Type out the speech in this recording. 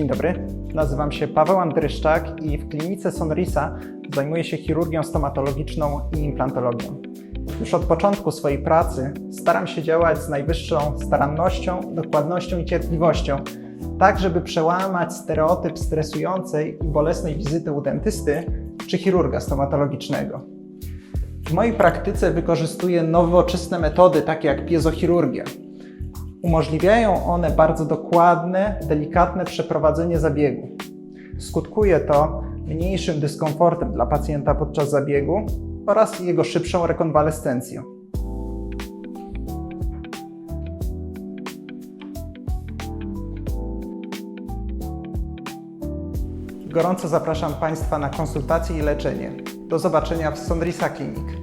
dobry, nazywam się Paweł Andryszczak i w klinice Sonrisa zajmuję się chirurgią stomatologiczną i implantologią. Już od początku swojej pracy staram się działać z najwyższą starannością, dokładnością i cierpliwością, tak żeby przełamać stereotyp stresującej i bolesnej wizyty u dentysty czy chirurga stomatologicznego. W mojej praktyce wykorzystuję nowoczesne metody, takie jak piezochirurgia. Umożliwiają one bardzo dokładne, delikatne przeprowadzenie zabiegu. Skutkuje to mniejszym dyskomfortem dla pacjenta podczas zabiegu oraz jego szybszą rekonwalescencją. Gorąco zapraszam Państwa na konsultacje i leczenie. Do zobaczenia w Sonrisa Clinic.